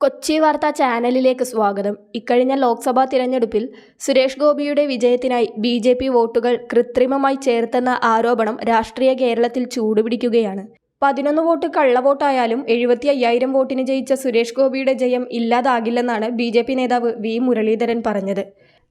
കൊച്ചി വാർത്താ ചാനലിലേക്ക് സ്വാഗതം. ഇക്കഴിഞ്ഞ ലോക്സഭാ തിരഞ്ഞെടുപ്പിൽ സുരേഷ് ഗോപിയുടെ വിജയത്തിനായി ബി ജെ പി വോട്ടുകൾ കൃത്രിമമായി ചേർത്തെന്ന ആരോപണം രാഷ്ട്രീയ കേരളത്തിൽ ചൂടുപിടിക്കുകയാണ്. പതിനൊന്ന് വോട്ട് കള്ളവോട്ടായാലും എഴുപത്തി അയ്യായിരം വോട്ടിന് ജയിച്ച സുരേഷ് ഗോപിയുടെ ജയം ഇല്ലാതാകില്ലെന്നാണ് ബി നേതാവ് വി മുരളീധരൻ പറഞ്ഞത്.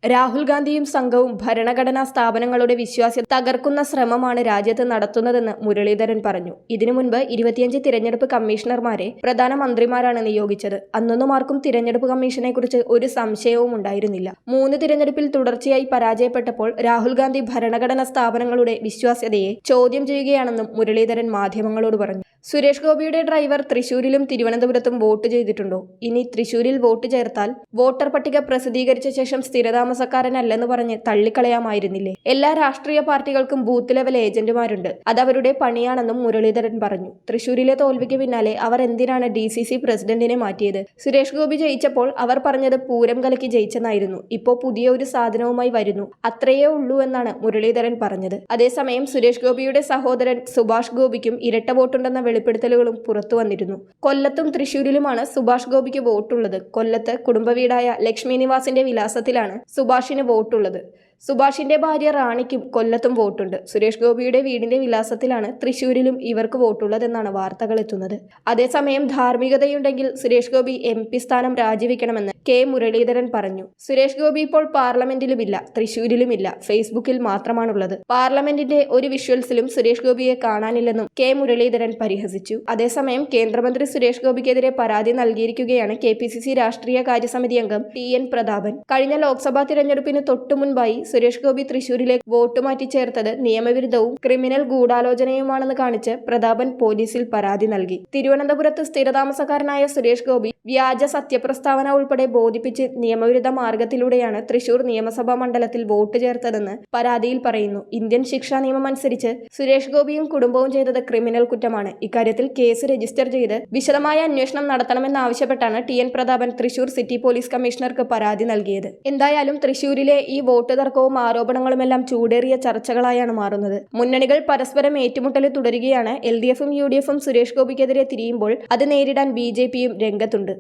രാഹുൽ ഗാന്ധിയും സംഘവും ഭരണഘടനാ സ്ഥാപനങ്ങളുടെ വിശ്വാസ്യത തകർക്കുന്ന ശ്രമമാണ് രാജ്യത്ത് നടത്തുന്നതെന്ന് മുരളീധരൻ പറഞ്ഞു. ഇതിനു മുൻപ് ഇരുപത്തിയഞ്ച് തിരഞ്ഞെടുപ്പ് കമ്മീഷണർമാരെ പ്രധാനമന്ത്രിമാരാണ് നിയോഗിച്ചത്. അന്നൊന്നും ആർക്കും തിരഞ്ഞെടുപ്പ് കമ്മീഷനെക്കുറിച്ച് ഒരു സംശയവും ഉണ്ടായിരുന്നില്ല. മൂന്ന് തിരഞ്ഞെടുപ്പിൽ തുടർച്ചയായി പരാജയപ്പെട്ടപ്പോൾ രാഹുൽ ഗാന്ധി ഭരണഘടനാ സ്ഥാപനങ്ങളുടെ വിശ്വാസ്യതയെ ചോദ്യം ചെയ്യുകയാണെന്നും മുരളീധരൻ മാധ്യമങ്ങളോട് പറഞ്ഞു. സുരേഷ് ഗോപിയുടെ ഡ്രൈവർ തൃശൂരിലും തിരുവനന്തപുരത്തും വോട്ട് ചെയ്തിട്ടുണ്ടോ? ഇനി തൃശൂരിൽ വോട്ട് ചേർത്താൽ വോട്ടർ പട്ടിക പ്രസിദ്ധീകരിച്ച ശേഷം സ്ഥിരതാമസക്കാരനല്ലെന്ന് പറഞ്ഞ് തള്ളിക്കളയാമായിരുന്നില്ലേ? എല്ലാ രാഷ്ട്രീയ പാർട്ടികൾക്കും ബൂത്ത് ലെവൽ ഏജന്റുമാരുണ്ട്. അതവരുടെ പണിയാണെന്നും മുരളീധരൻ പറഞ്ഞു. തൃശൂരിലെ തോൽവിക്ക് പിന്നാലെ അവർ എന്തിനാണ് ഡി സി സി പ്രസിഡന്റിനെ മാറ്റിയത്? സുരേഷ് ഗോപി ജയിച്ചപ്പോൾ അവർ പറഞ്ഞത് പൂരം കലക്കി ജയിച്ചെന്നായിരുന്നു. ഇപ്പോൾ പുതിയ ഒരു സാധനവുമായി വരുന്നു. അത്രയേ ഉള്ളൂ എന്നാണ് മുരളീധരൻ പറഞ്ഞത്. അതേസമയം സുരേഷ് ഗോപിയുടെ സഹോദരൻ സുഭാഷ് ഗോപിക്കും ഇരട്ട വോട്ടുണ്ടെന്ന വെളിപ്പെടുത്തലുകളും പുറത്തു വന്നിരുന്നു. കൊല്ലത്തും തൃശൂരിലുമാണ് സുഭാഷ് ഗോപിക്ക് വോട്ടുള്ളത്. കൊല്ലത്ത് കുടുംബവീടായ ലക്ഷ്മി നിവാസിന്റെ വിലാസത്തിലാണ് സുഭാഷിന് വോട്ടുള്ളത്. സുഭാഷിന്റെ ഭാര്യ റാണിക്കും കൊല്ലത്തും വോട്ടുണ്ട്. സുരേഷ് ഗോപിയുടെ വീടിന്റെ വിലാസത്തിലാണ് തൃശൂരിലും ഇവർക്ക് വോട്ടുള്ളതെന്നാണ് വാർത്തകൾ എത്തുന്നത്. അതേസമയം ധാർമ്മികതയുണ്ടെങ്കിൽ സുരേഷ് ഗോപി എം പി സ്ഥാനം രാജിവെക്കണമെന്ന് കെ മുരളീധരൻ പറഞ്ഞു. സുരേഷ് ഗോപി ഇപ്പോൾ പാർലമെന്റിലുമില്ല തൃശൂരിലുമില്ല ഫേസ്ബുക്കിൽ മാത്രമാണുള്ളത്. പാർലമെന്റിന്റെ ഒരു വിഷ്വൽസിലും സുരേഷ് ഗോപിയെ കാണാനില്ലെന്നും കെ മുരളീധരൻ പരിഹസിച്ചു അതേസമയം കേന്ദ്രമന്ത്രി സുരേഷ് ഗോപിക്കെതിരെ പരാതി നൽകിയിരിക്കുകയാണ് കെ പി സി സി രാഷ്ട്രീയ കാര്യസമിതി അംഗം ടി എൻ പ്രതാപൻ. കഴിഞ്ഞ ലോക്സഭാ തിരഞ്ഞെടുപ്പിന് തൊട്ടു മുൻപായി സുരേഷ് ഗോപി തൃശൂരിലേക്ക് വോട്ട് മാറ്റി ചേർത്തത് നിയമവിരുദ്ധവും ക്രിമിനൽ ഗൂഢാലോചനയുമാണെന്ന് കാണിച്ച് പ്രതാപൻ പോലീസിൽ പരാതി നൽകി. തിരുവനന്തപുരത്ത് സ്ഥിരതാമസക്കാരനായ സുരേഷ് ഗോപി വ്യാജ സത്യപ്രസ്താവന ഉൾപ്പെടെ ബോധിപ്പിച്ച് നിയമവിരുദ്ധ മാർഗത്തിലൂടെയാണ് തൃശൂർ നിയമസഭാ മണ്ഡലത്തിൽ വോട്ട് ചേർത്തതെന്ന് പരാതിയിൽ പറയുന്നു. ഇന്ത്യൻ ശിക്ഷാ നിയമം അനുസരിച്ച് സുരേഷ് ഗോപിയും കുടുംബവും ചെയ്തത് ക്രിമിനൽ കുറ്റമാണ്. ഇക്കാര്യത്തിൽ കേസ് രജിസ്റ്റർ ചെയ്ത് വിശദമായ അന്വേഷണം നടത്തണമെന്നാവശ്യപ്പെട്ടാണ് T N Prathapan Thrissur city police കമ്മീഷണർക്ക് പരാതി നൽകിയത്. എന്തായാലും തൃശൂരിലെ ഈ വോട്ട് തർക്കവും ആരോപണങ്ങളുമെല്ലാം ചൂടേറിയ ചർച്ചകളായാണ് മാറുന്നത്. മുന്നണികൾ പരസ്പരം ഏറ്റുമുട്ടൽ തുടരുകയാണ്. എൽ ഡി എഫും യു ഡി എഫും സുരേഷ് ഗോപിക്കെതിരെ തിരിയുമ്പോൾ അത് നേരിടാൻ ബി ജെ പിയും രംഗത്തുണ്ട്.